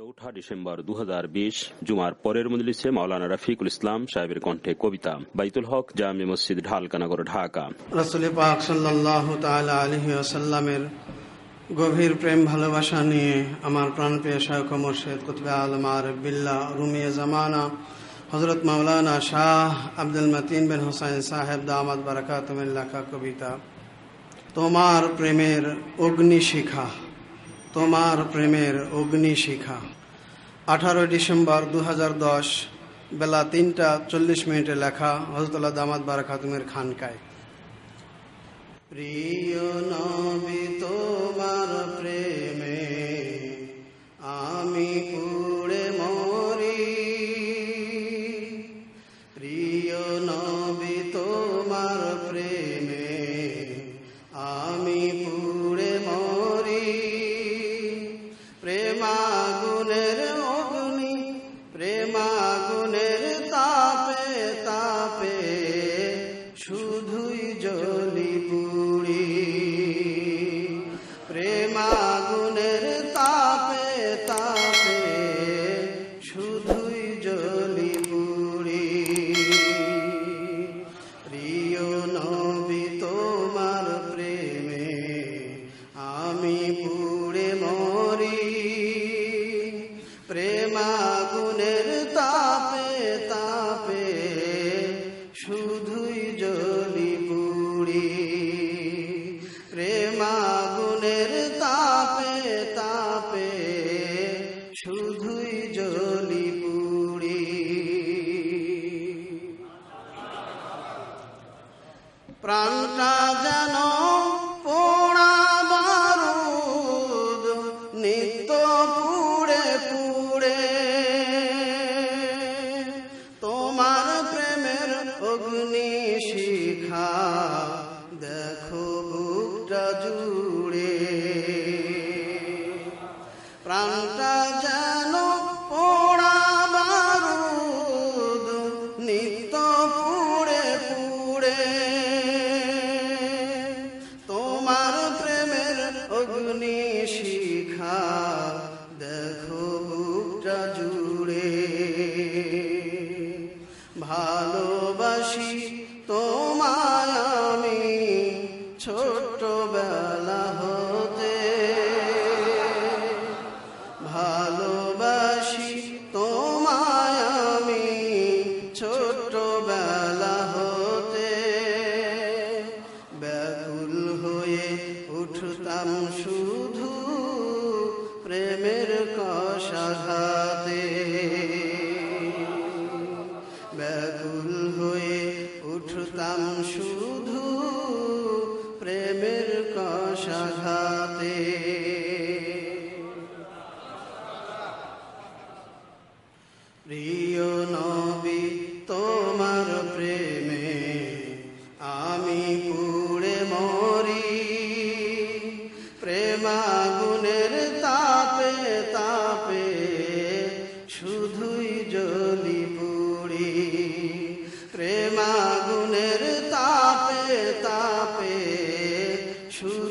চৌঠা ডিসেম্বর দু হাজার বিশ, জুমার পরের মজলিসে মাওলানা রফিকুল ইসলাম সাহেবের কণ্ঠে কবিতা, বাইতুল হক জামে মসজিদ ঢালকানগর, ঢাকা। রসুল পাক সাল্লাহ আলহি আসাল্লামের গভীর প্রেম ভালোবাসা নিয়ে আমার প্রাণপ্রিয় শাহ মোর্শেদ কুতবে আলম আরবিল্লা রুমিয়া জামানা হজরত মাওলানা শাহ আব্দুল মতিন বিন হুসাইন সাহেব দামাদ বারাকাতুমিল লেখা কবিতা, তোমার প্রেমের অগ্নিশিখা। তোমার প্রেমের অগ্নিশিখা। আঠারোই ডিসেম্বর দু হাজার দশ, বেলা তিনটা চল্লিশ মিনিটে লেখা হজরতুল্লাহ দামাদ বারাকাতুমের খানকায়। প্রিয় নবী, তোমার প্রেমে আমি প্রেমাগুনের তাপে তাপে শুধুই জলি পুড়ি প্রেমাগুনের তাপে তাপে শুধুই জলি পুড়ি প্রাণটা যেন বুকটা জুড়ে ভালোবাসি শুধুই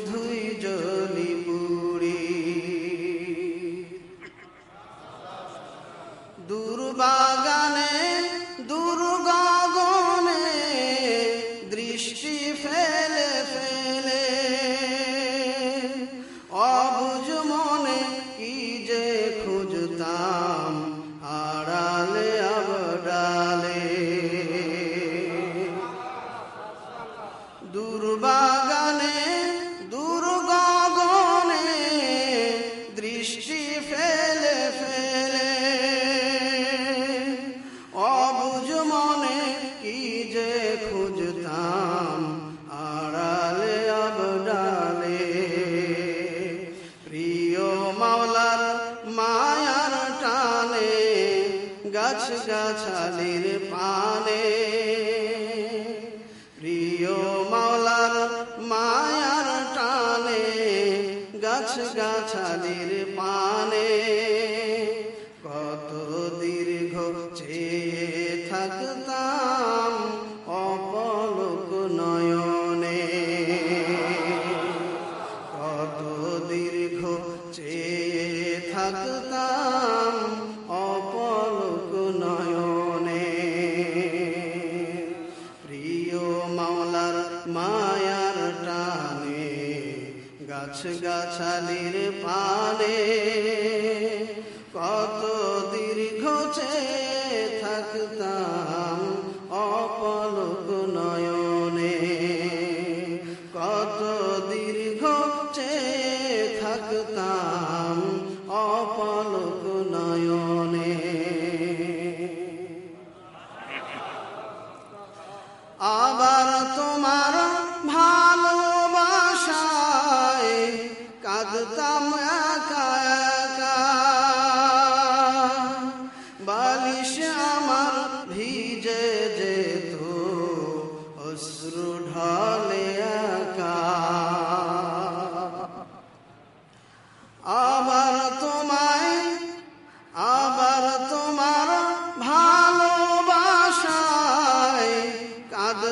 গাছালির পানে কত দীর্ঘ থাকতাম অপল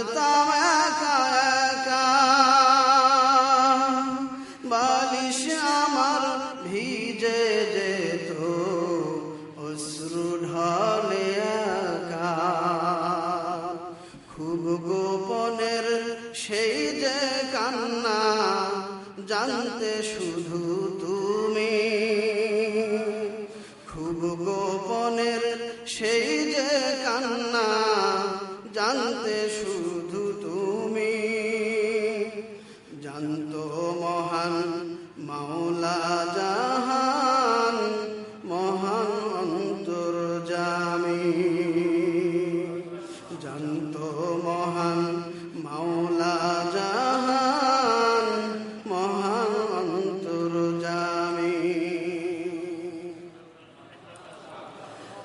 কাঁদতাম একা একা। ভিজে যেত, অশ্রু ঢলে খুব গোপনের সেই যে কান্না, জানতে শুধু তুমি। খুব গোপনের সেই যে কান্না, জানতে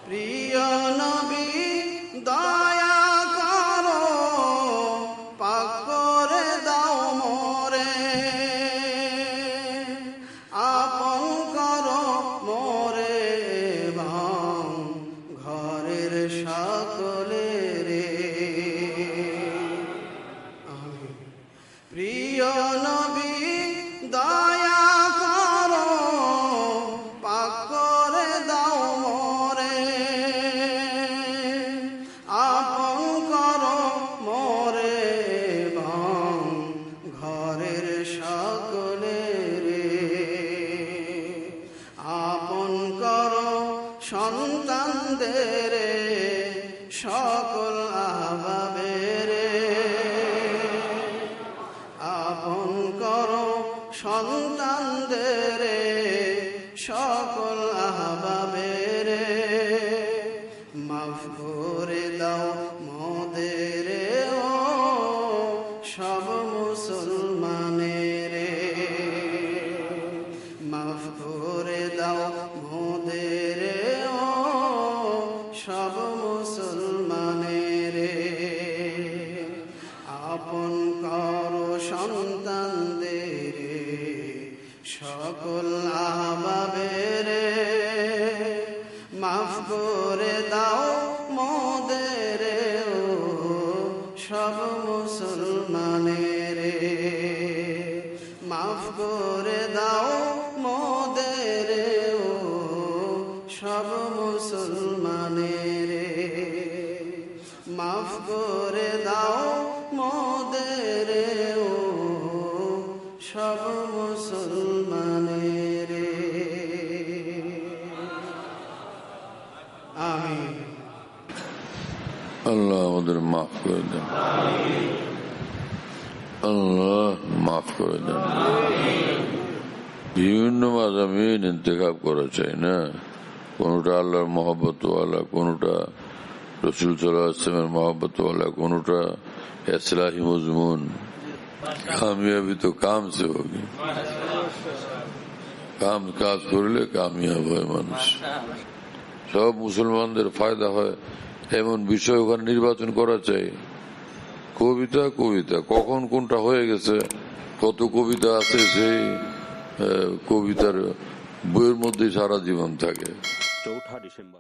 প্রিয় নবী দয়া সন্তানদের সকল আহবাবের আপন করো সন্তানদের সকল আহবাবের মাফ করে দাও মোদের ও সব মুসলমানের। মাফ করে দাও মোদের সকল আল্লাহ আমাদের মাফ করে দেন। আল্লাহ মাফ করে দেন। বিভিন্ন করা চাই, না? কোনটা আল্লাহর রসুল সাল্লাহ এসলাহি মজমুন। কামিয়াবি তো কাম সে কাম কাজ করলে কামিয়াব হয় মানুষ। সব মুসলমানদের ফায়দা হয় এমন বিষয় ওখানে নির্বাচন করা চাই। কবিতা কবিতা। কখন কোনটা হয়ে গেছে? কত কবিতা আছে সেই কবিতার বইয়ের মধ্যে সারা জীবন থাকে। চৌঠা ডিসেম্বর।